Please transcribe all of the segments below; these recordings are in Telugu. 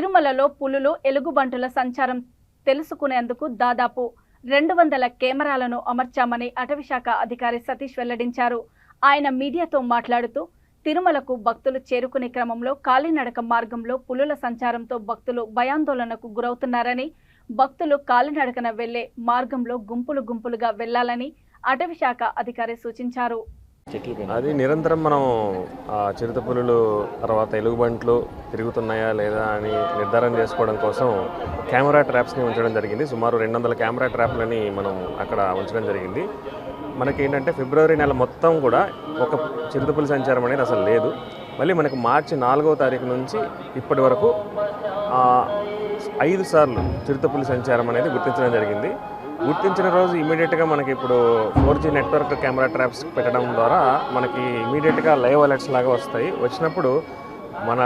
తిరుమలలో పులులు ఎలుగుబంటుల సంచారం తెలుసుకునేందుకు దాదాపు రెండు వందల కెమెరాలను అమర్చామని అటవీశాఖ అధికారి సతీష్ వెల్లడించారు. ఆయన మీడియాతో మాట్లాడుతూ తిరుమలకు భక్తులు చేరుకునే క్రమంలో కాలినడక మార్గంలో పులుల సంచారంతో భక్తులు భయాందోళనకు గురవుతున్నారని భక్తులు కాలినడకన వెళ్ళే మార్గంలో గుంపులు గుంపులుగా వెళ్ళాలని అటవీశాఖ అధికారి సూచించారు. అది నిరంతరం మనం ఆ, చిరుతపులులు తర్వాత ఎలుగుబంట్లు తిరుగుతున్నాయా లేదా అని నిర్ధారణ చేసుకోవడం కోసం కెమెరా ట్రాప్స్ని ఉంచడం జరిగింది. సుమారు రెండు వందల కెమెరా ట్రాప్లని మనం అక్కడ ఉంచడం జరిగింది. మనకి ఏంటంటే ఫిబ్రవరి నెల మొత్తం కూడా ఒక చిరుతపులి సంచారం అనేది అసలు లేదు. మళ్ళీ మనకు మార్చి నాలుగవ తారీఖు నుంచి ఇప్పటి వరకు ఐదు సార్లు చిరుతపులి సంచారం అనేది గుర్తించడం జరిగింది. గుర్తించిన రోజు ఇమీడియట్గా మనకి ఇప్పుడు four G network camera traps పెట్టడం ద్వారా మనకి ఇమీడియట్గా లైవ్ అలర్ట్స్ లాగా వస్తాయి. వచ్చినప్పుడు మన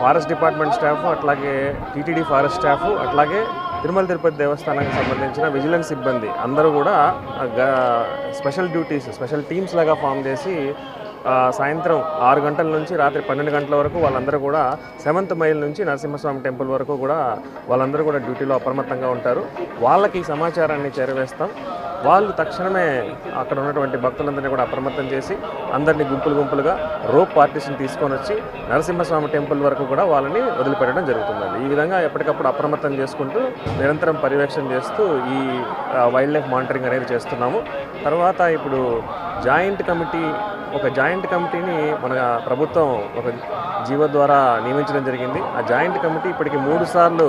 ఫారెస్ట్ డిపార్ట్మెంట్ స్టాఫ్ అట్లాగే టీటీడీ ఫారెస్ట్ స్టాఫ్ అట్లాగే తిరుమల తిరుపతి దేవస్థానానికి సంబంధించిన విజిలెన్స్ సిబ్బంది అందరూ కూడా గ- స్పెషల్ డ్యూటీస్ స్పెషల్ టీమ్స్ లాగా ఫామ్ చేసి సాయంత్రం ఆరు గంటల నుంచి రాత్రి పన్నెండు గంటల వరకు వాళ్ళందరూ కూడా సెవెంత్ మైల్ నుంచి నరసింహస్వామి టెంపుల్ వరకు కూడా వాళ్ళందరూ కూడా డ్యూటీలో అప్రమత్తంగా ఉంటారు. వాళ్ళకి ఈ సమాచారాన్ని చేరవేస్తాం. వాళ్ళు తక్షణమే అక్కడ ఉన్నటువంటి భక్తులందరినీ కూడా అప్రమత్తం చేసి అందరినీ గుంపులు గుంపులుగా రోప్ పార్టీస్ని తీసుకొని వచ్చి నరసింహస్వామి టెంపుల్ వరకు కూడా వాళ్ళని వదిలిపెట్టడం జరుగుతుందండి. ఈ విధంగా ఎప్పటికప్పుడు అప్రమత్తం చేసుకుంటూ నిరంతరం పర్యవేక్షణ చేస్తూ ఈ వైల్డ్ లైఫ్ మానిటరింగ్ అనేది చేస్తున్నాము. తర్వాత ఇప్పుడు జాయింట్ కమిటీ ఒక జాయింట్ కమిటీని మన ప్రభుత్వం ఒక జీవో ద్వారా నియమించడం జరిగింది. ఆ జాయింట్ కమిటీ ఇప్పటికి మూడు సార్లు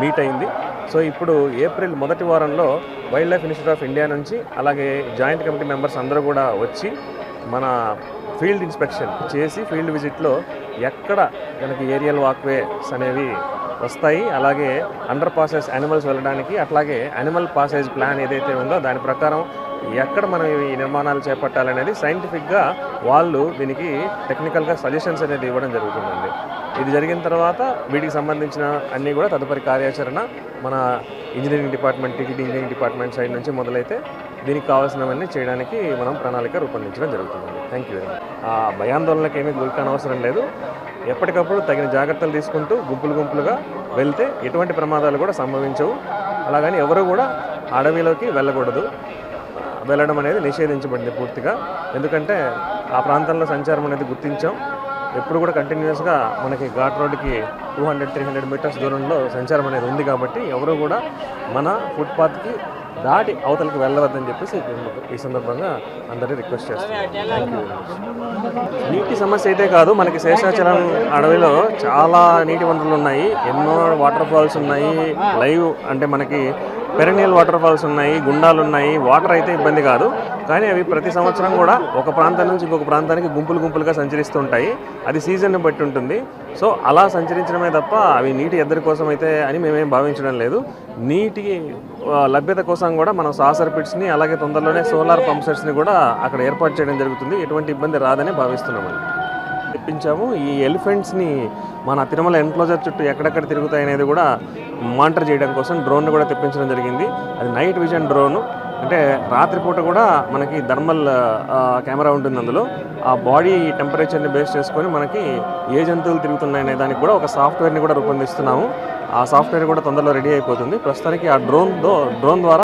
మీట్ అయింది. సో ఇప్పుడు ఏప్రిల్ మొదటి వారంలో wild life institute of India నుంచి అలాగే జాయింట్ కమిటీ మెంబర్స్ అందరూ కూడా వచ్చి మన ఫీల్డ్ ఇన్స్పెక్షన్ చేసి ఫీల్డ్ విజిట్లో ఎక్కడ మనకి ఏరియల్ వాక్వేస్ అనేవి వస్తాయి. అలాగే అండర్ పాసెస్ యానిమల్స్ వెళ్ళడానికి అట్లాగే యానిమల్ పాసేజ్ ప్లాన్ ఏదైతే ఉందో దాని ప్రకారం ఎక్కడ మనం ఈ నిర్మాణాలు చేపట్టాలనేది సైంటిఫిక్గా వాళ్ళు దీనికి టెక్నికల్గా సజెషన్స్ అనేది ఇవ్వడం జరుగుతుందండి. ఇది జరిగిన తర్వాత వీటికి సంబంధించిన అన్నీ కూడా తదుపరి కార్యాచరణ మన engineering department TTD engineering department side నుంచి మొదలైతే దీనికి కావాల్సినవన్నీ చేయడానికి మనం ప్రణాళిక రూపొందించడం జరుగుతుందండి. థ్యాంక్ యూ ఆ భయాందోళనకి ఏమీ గురికానవసరం లేదు. ఎప్పటికప్పుడు తగిన జాగ్రత్తలు తీసుకుంటూ గుంపులు గుంపులుగా వెళ్తే ఎటువంటి ప్రమాదాలు కూడా సంభవించవు. అలాగని ఎవరు కూడా అడవిలోకి వెళ్ళకూడదు. వెళ్ళడం అనేది నిషేధించబడింది పూర్తిగా. ఎందుకంటే ఆ ప్రాంతంలో సంచారం అనేది గుర్తించాం. ఎప్పుడు కూడా కంటిన్యూస్గా మనకి ఘాట్ రోడ్డుకి two hundred three hundred metres దూరంలో సంచారం అనేది ఉంది కాబట్టి ఎవరు కూడా మన ఫుట్పాత్కి దాటి అవతలకి వెళ్ళవద్దని చెప్పేసి ఈ సందర్భంగా అందరినీ రిక్వెస్ట్ చేస్తాను థ్యాంక్ యూ నీటి సమస్య అయితే కాదు మనకి శేషాచలం అడవిలో చాలా నీటి వనరులు ఉన్నాయి. ఎన్నో వాటర్ ఫాల్స్ ఉన్నాయి. లైవ్ అంటే మనకి పెరనియల్ వాటర్ ఫాల్స్ ఉన్నాయి గుండాలు ఉన్నాయి వాటర్ అయితే ఇబ్బంది కాదు. కానీ అవి ప్రతి సంవత్సరం కూడా ఒక ప్రాంతం నుంచి ఇంకొక ప్రాంతానికి గుంపులు గుంపులుగా సంచరిస్తూ ఉంటాయి అది సీజన్ని బట్టి ఉంటుంది. సో అలా సంచరించడమే తప్ప అవి నీటి ఎద్దరి కోసం అయితే అని మేమేం భావించడం లేదు. నీటి లభ్యత కోసం కూడా మనం సాసర్ పిట్స్ని అలాగే తొందరలోనే సోలార్ పంప్ సెట్స్ని కూడా అక్కడ ఏర్పాటు చేయడం జరుగుతుంది. ఎటువంటి ఇబ్బంది రాదని భావిస్తున్నామండి. తెప్పించాము ఈ ఎలిఫెంట్స్ని మన తిరుమల ఎన్క్లోజర్ చుట్టూ ఎక్కడెక్కడ తిరుగుతాయి అనేది కూడా మానిటర్ చేయడం కోసం డ్రోన్ కూడా తెప్పించడం జరిగింది. అది నైట్ విజన్ డ్రోన్. అంటే రాత్రిపూట కూడా మనకి థర్మల్ కెమెరా ఉంటుంది అందులో. ఆ బాడీ టెంపరేచర్ని బేస్ చేసుకొని మనకి ఏ జంతువులు తిరుగుతున్నాయనే దానికి కూడా ఒక సాఫ్ట్వేర్ని కూడా రూపొందిస్తున్నాము. ఆ సాఫ్ట్వేర్ కూడా తొందరలో రెడీ అయిపోతుంది. ప్రస్తుతానికి ఆ డ్రోన్ డ్రోన్ ద్వారా